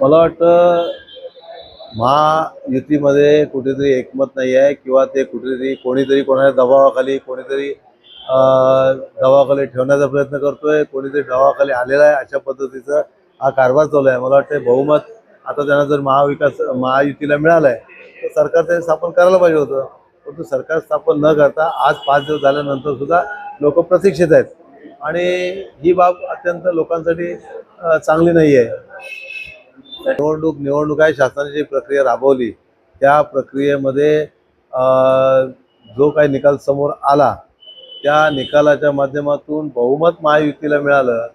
मला वाटतं महायुतीमध्ये कुठेतरी एकमत नाही आहे किंवा ते कुठेतरी कोणीतरी कोणाच्या दबावाखाली कोणीतरी दबावाखाली ठेवण्याचा प्रयत्न करतोय कोणीतरी दबावाखाली आलेला आहे अशा पद्धतीचा हा कारभार चालू आहे. मला वाटतं बहुमत आता त्यांना जर महाविकास महायुतीला मिळालं आहे तर सरकार ते स्थापन करायला पाहिजे होतं. परंतु सरकार स्थापन न करता आज पाच दिवस झाल्यानंतर सुद्धा लोक प्रतीक्षित आहेत. आणि ही बाब अत्यंत लोकांसाठी चांगली नाही आहे. निवडणूक निवडणूक आहे शासनाने जी प्रक्रिया राबवली त्या प्रक्रियेमध्ये जो काही निकाल समोर आला त्या निकालाच्या माध्यमातून बहुमत महायुतीला मिळालं.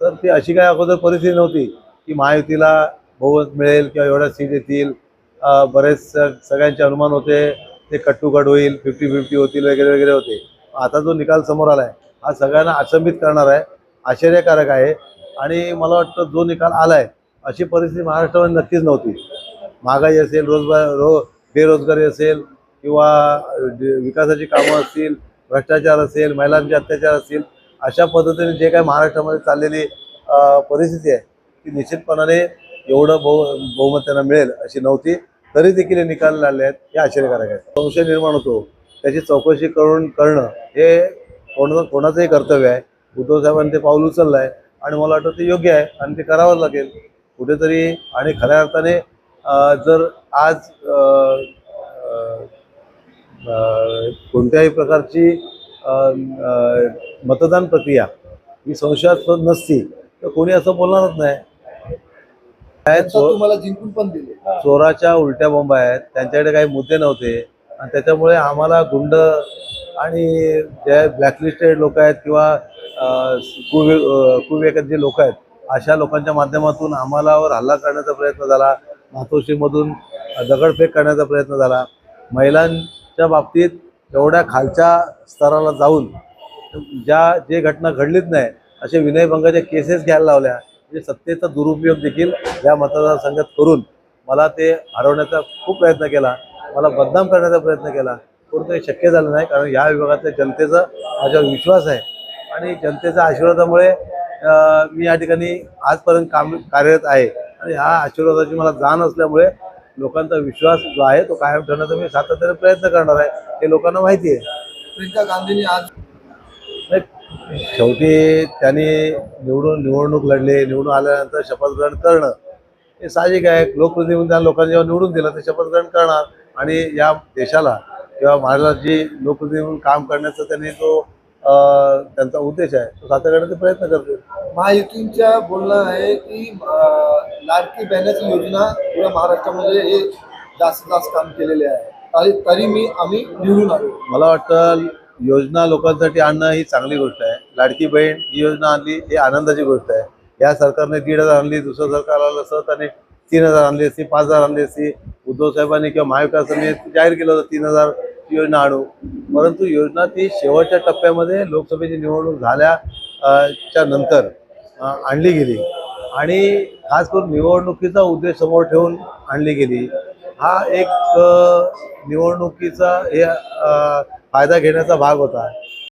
तर ती अशी काय अगोदर परिस्थिती नव्हती की महायुतीला बहुमत मिळेल किंवा एवढ्या सीट येतील. बरेच सगळ्यांचे अनुमान होते ते कट्टुकट होईल फिफ्टी फिफ्टी होतील वगैरे वगैरे होते. आता जो निकाल समोर आला आहे हा सगळ्यांना अचंबित करणार आहे आश्चर्यकारक आहे. आणि मला वाटतं जो निकाल आला आहे अशी परिस्थिती महाराष्ट्रामध्ये नक्कीच नव्हती. महागाई असेल रोजगार रो बेरोजगारी असेल किंवा विकासाची कामं असतील भ्रष्टाचार असेल महिलांचे अत्याचार असतील अशा पद्धतीने जे काही महाराष्ट्रामध्ये चाललेली परिस्थिती आहे ती निश्चितपणाने एवढं बहु बहुमत त्यांना मिळेल अशी नव्हती. तरी देखील हे निकाल लागले आहेत हे आश्चर्यकारक आहे. संशय निर्माण होतो. त्याची चौकशी करून करणं हे कोणाचं कोणाचंही कर्तव्य आहे. उद्धव साहेबांनी ते पाऊल उचललं आहे आणि मला वाटतं ते योग्य आहे आणि ते करावंच लागेल. कुठेतरी आणि खऱ्या अर्थाने जर आज कोणत्याही प्रकारची मतदान प्रक्रिया ही संशयास्पद नसती तर कोणी असं बोलणारच नाही. तुम्हाला जिंकून पण दिले. चोराच्या उलट्या बॉम्ब आहेत त्यांच्याकडे काही मुद्दे नव्हते. आणि त्याच्यामुळे आम्हाला गुंड आणि जे ब्लॅकलिस्टेड लोक आहेत किंवा कुवि अं, कुविवेकात जे लोक आहेत अशा लोकांच्या माध्यमातून आम्हालावर हल्ला करण्याचा प्रयत्न झाला मातोश्रीमधून दगडफेक करण्याचा प्रयत्न झाला. महिलांच्या बाबतीत एवढ्या खालच्या स्तराला जाऊन ज्या जे घटना घडलीच नाही असे विनयभंगाच्या केसेस घ्यायला लावल्या म्हणजे सत्तेचा दुरुपयोग देखील या मतदारसंघात करून मला ते हरवण्याचा खूप प्रयत्न केला मला बदनाम करण्याचा प्रयत्न केला. परंतु हे शक्य झालं नाही कारण या विभागातल्या जनतेचा माझ्यावर विश्वास आहे. आणि जनतेच्या आशीर्वादामुळे मी या ठिकाणी आजपर्यंत काम कार्यरत आहे. आणि ह्या आशीर्वादाची मला जाण असल्यामुळे लोकांचा विश्वास जो आहे तो कायम ठेवण्याचा मी सातत्याने प्रयत्न करणार आहे. हे लोकांना माहिती आहे. प्रियंका गांधींनी आज शेवटी त्यांनी निवडून निवडणूक लढली. निवडून आल्यानंतर शपथ ग्रहण करणं हे साहजिक आहे. लोकप्रतिनिधी त्या लोकांनी जेव्हा निवडून दिलं ते शपथ ग्रहण करणार. आणि या देशाला किंवा महाराष्ट्राची लोकप्रतिनिधी म्हणून काम करण्याचा त्यांनी जो त्यांचा उद्देश आहे. तो साध्य करण्याचा प्रयत्न करतील महायुतींच्या बोलणं आहे की लाडकी बहिणाची योजना पुऱ्या महाराष्ट्रामध्ये हे जास्त जास्त काम केलेले आहे. तरी तरी मी आम्ही निवडून आलो. मला वाटतं योजना लोकांसाठी आणणं ही चांगली गोष्ट आहे. लाडकी बहीण ही योजना आणली ही आनंदाची गोष्ट आहे. या सरकारने दीड हजार आणली दुसरं सरकार आलं असं त्याने तीन हजार आणली असती पाच हजार आणली असती. उद्धव साहेबांनी किंवा महाविकासाने जाहीर केलं होतं तीन हजार योजना आणू परंतु योजना ती शेवटच्या टप्प्यामध्ये लोकसभेची निवडणूक झाल्या च्या नंतर आणली गेली. आणि खास करून निवडणुकीचा उद्देश समोर ठेवून आणली गेली. हा एक निवडणुकीचा हे फायदा घेण्याचा भाग होता.